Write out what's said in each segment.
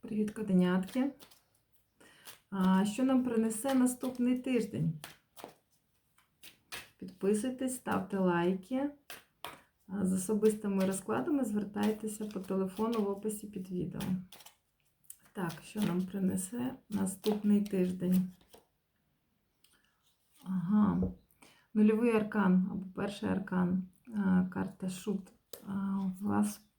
Привіт, котенятки. А що нам принесе наступний тиждень? Підписуйтесь, ставте лайки. З особистими розкладами звертайтеся по телефону в описі під відео. Так, що нам принесе наступний тиждень? Ага. Нульовий аркан або перший аркан. Карта Шут.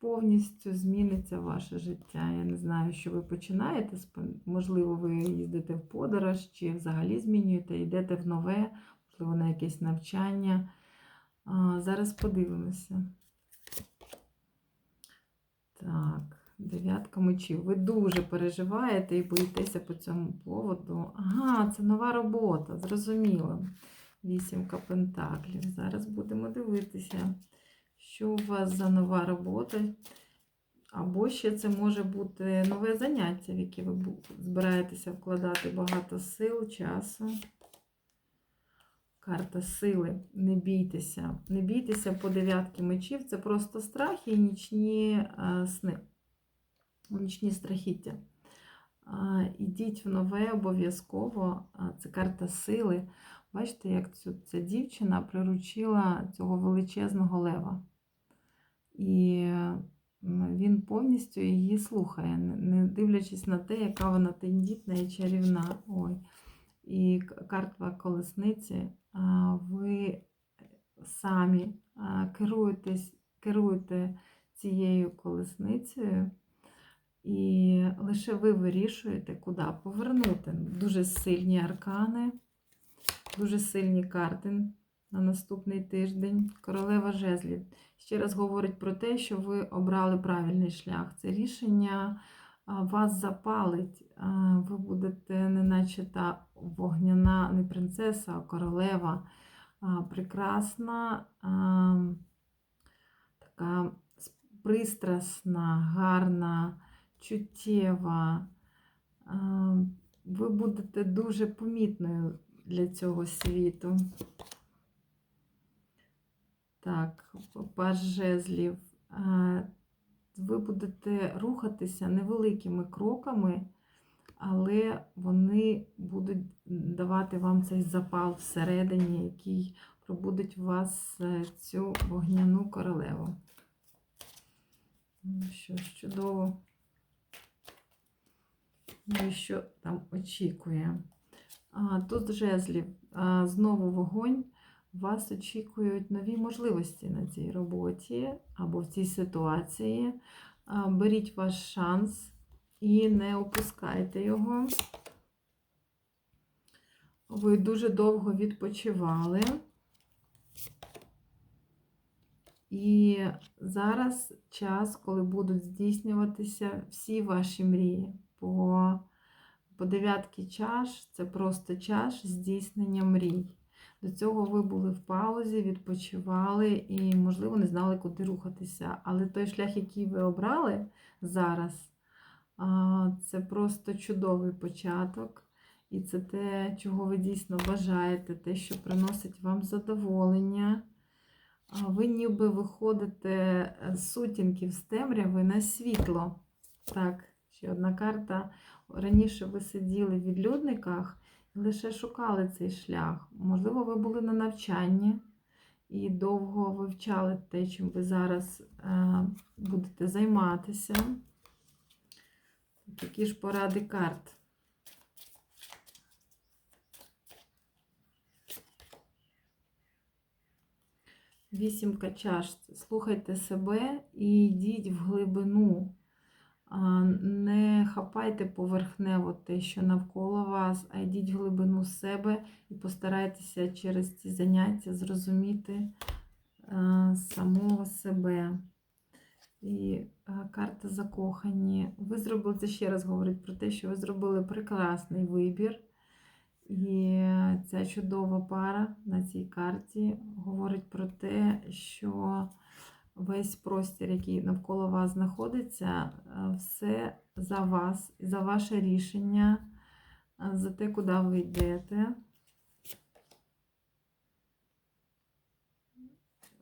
Повністю зміниться ваше життя. Я не знаю, що ви починаєте. Можливо, ви їздите в подорож, чи взагалі змінюєте, йдете в нове, можливо, на якесь навчання. Зараз подивимося. Так, дев'ятка мечів. Ви дуже переживаєте і боїтеся по цьому поводу. Ага, це нова робота, зрозуміло. Вісімка пентаклів. Зараз будемо дивитися, що у вас за нова робота. Або ще це може бути нове заняття, в яке ви збираєтеся вкладати багато сил, часу. Карта сили. Не бійтеся. Не бійтеся по дев'ятки мечів. Це просто страх і нічні е, сни. Нічні страхіття. Ідіть в нове обов'язково. Це карта сили. Бачите, як ця дівчина приручила цього величезного лева. І він повністю її слухає, не- дивлячись на те, яка вона тендітна і чарівна. Ой. І к- карта колесниці. Ви самі керуєтесь, керуєте цією колесницею. І лише ви вирішуєте, куди повернути. Дуже сильні аркани, дуже сильні карти на наступний тиждень. Королева жезлів. Ще раз говорить про те, що ви обрали правильний шлях. Це рішення вас запалить. Ви будете, неначе та вогняна, не принцеса, а королева. Прекрасна, така пристрасна, гарна, чуттєва. Ви будете дуже помітною для цього світу. Так, жезлів. Ви будете рухатися невеликими кроками, але вони будуть давати вам цей запал всередині, який пробудить в вас е, цю вогняну королеву. Ну Що ж, чудово. Ну що там очікує? А, тут жезлів. А, знову вогонь. Вас очікують нові можливості на цій роботі або в цій ситуації. Беріть ваш шанс і не опускайте його. Ви дуже довго відпочивали. І зараз час, коли будуть здійснюватися всі ваші мрії. По, по дев'ятки чаш це просто чаш здійснення мрій. До цього ви були в паузі, відпочивали і, можливо, не знали, куди рухатися. Але той шлях, який ви обрали зараз, це просто чудовий початок. І це те, чого ви дійсно бажаєте, те, що приносить вам задоволення. Ви ніби виходите е, з сутінків з темряви на світло. Так, ще одна карта. Раніше ви сиділи в відлюдниках лише шукали цей шлях. Можливо, ви були на навчанні і довго вивчали те, чим ви зараз е, будете займатися. Такі ж поради карт. Вісімка чаш. Слухайте себе і йдіть в глибину. Не хапайте поверхнево те, що навколо вас, а йдіть в глибину себе і постарайтеся через ці заняття зрозуміти самого себе. І карта закохані. Ви зробили це ще раз говорить про те, що ви зробили прекрасний вибір. І ця чудова пара на цій карті говорить про те, що весь простір, який навколо вас знаходиться, е, все за вас, за ваше рішення, е, за те, куди ви йдете.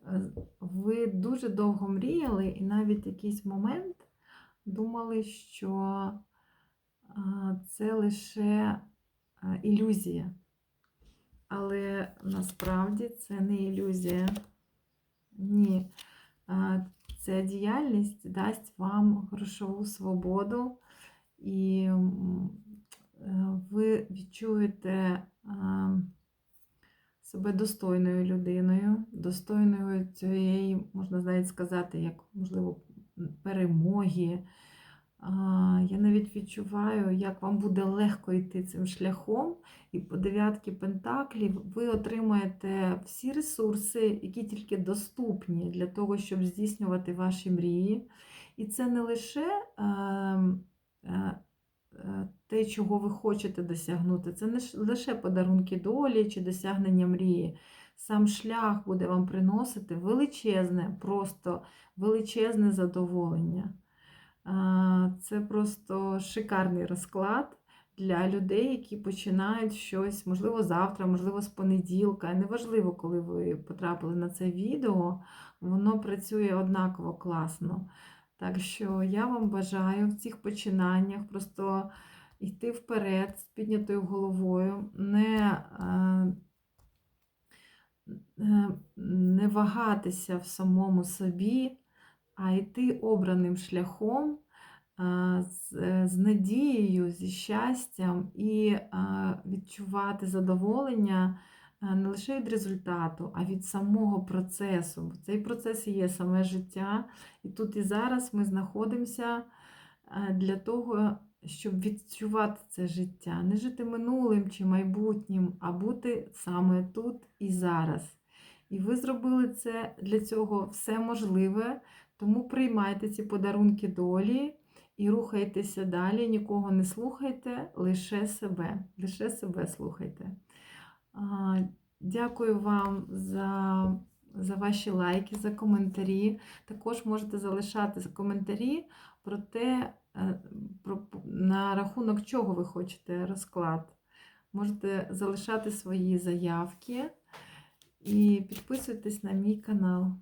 Е, Ви дуже довго мріяли, і навіть якийсь момент думали, що це лише ілюзія. Але насправді це не ілюзія. Ні. Ця діяльність дасть вам грошову свободу, і е, ви відчуєте себе достойною людиною, достойною цієї, можна навіть сказати, як, можливо, перемоги. Я навіть відчуваю, як вам буде легко йти цим шляхом, і по дев'ятки пентаклів ви отримаєте всі ресурси, які тільки доступні для того, щоб здійснювати ваші мрії. І це не лише е, е, е, те, чого ви хочете досягнути, це не лише подарунки долі чи досягнення мрії. Сам шлях буде вам приносити величезне, просто величезне задоволення. Це просто шикарний розклад для людей, які починають щось, можливо, завтра, можливо, з понеділка. Неважливо, коли ви потрапили на це відео, воно працює однаково класно. Так що я вам бажаю в цих починаннях просто йти вперед з піднятою головою, не, е, не вагатися в самому собі, а йти обраним шляхом з, е, з надією, зі щастям і відчувати задоволення не лише від результату, а від самого процесу. Бо цей процес і є саме життя. І тут і зараз ми знаходимося для того, щоб відчувати це життя, не жити минулим чи майбутнім, а бути саме тут і зараз. І ви зробили це для цього все можливе. Тому приймайте ці подарунки долі і рухайтеся далі, нікого не слухайте, лише себе. Лише себе слухайте. Дякую вам за, за ваші лайки, за коментарі. Також можете залишати коментарі про те, е, про, на рахунок чого ви хочете розклад. Можете залишати свої заявки і підписуйтесь на мій канал.